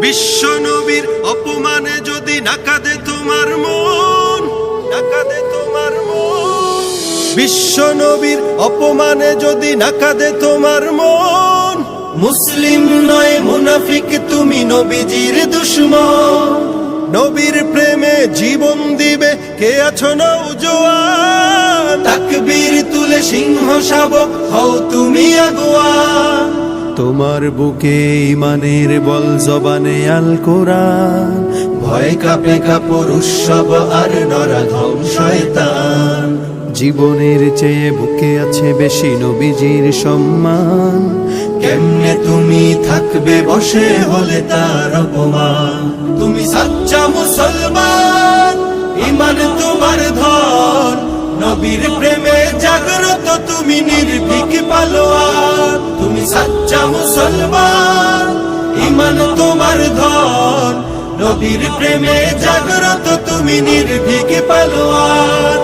বিশ্ব নবীর অপমানে যদি নাকাদে তোমার মন নাকাদে তোমার মন। বিশ্ব নবীর অপমানে যদি নাকাদে তোমার মন, মুসলিম নয় মুনাফিক, তুমি নবীজির দুশ্মন। নবীর প্রেমে জীবন দিবে, কে আছো নৌজোয়ান সিংহ শাবক হও তুমি আগুয়া। তোমার বুকে ইমানের বল জবানে আল কোরআন। ভয় কাপে কাপড় উৎসব আর নরাধম শয়তান। জীবনের চেয়ে বুকে আছে বেশি নবীজির সম্মান। কেমনে তুমি থাকবে বসে হলে তার অপমান? তুমি সাচ্চা মুসলমান নবীর প্রেমে জাগ্রত তুমি নির্ভীক পালোয়ান, তুমি সাচ্চা মুসলমান ইমান তোমার ধন। নবীর প্রেমে জাগ্রত তুমি নির্ভীক পালোয়ার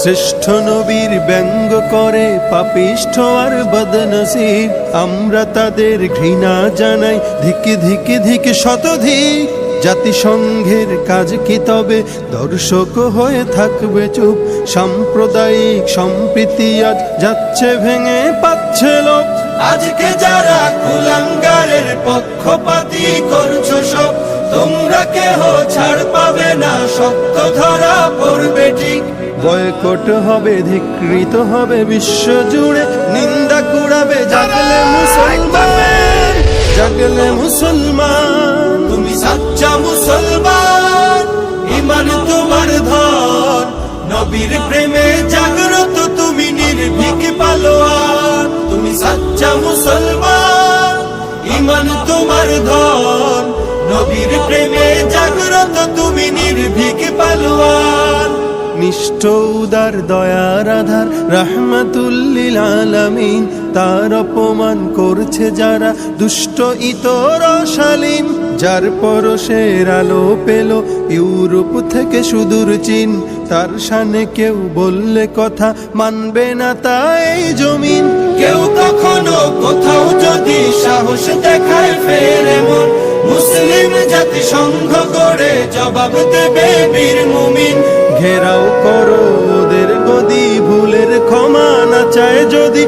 শ্রেষ্ঠ নবীর ব্যঙ্গ করে পাপিষ্ঠ আর বদনসিব, আমরা তাদের ঘৃণা জানাই ধিক ধিক ধিক শতধিক। জাতিসংঘের কাজ কি তবে? দর্শক হয়ে থাকবে চুপ। সাম্প্রদায়িক সম্প্রীতি আজ যাচ্ছে ভেঙে পাচ্ছে লোক আজকে যারা কুলাঙ্গারের পক্ষপাতি করছ সব তোমরা কেহ ছাড় পাবে না সত্য ধরা পড়বে ঠিক। বয়কট হবে ধিকৃত হবে বিশ্ব জুড়ে নিন্দা কুড়াবে। জাগলে মুসলমান জাগলে মুসলমান নবীর প্রেমে জাগ্রত তুমি নির্ভীক পালোয়ান। তুমি সাচ্চা মুসলমান ইমান তোমার ধন। নবীর প্রেমে জাগ্রত তুমি নির্ভীক পালোয়ান। নিষ্ঠ উদার দয়ার আধার রাহমাতুল্লিল আলামিন। তার অপমান করছে যারা দুষ্ট, ইতর শালীন যার পরশের আলো পেল ইউরোপ থেকে সুদূর চীন তার সানে কেউ বললে কথা মানবে না তাই জমিন। কেউ কখনো কোথাও যদি সাহস দেখায় ফের এমন। মুসলিম জাতি সংঘ করে জবাব দেবে বীর মুমিন। ঘেরাও করো ওদের গদি ভুলের ক্ষমা না চায় যদি।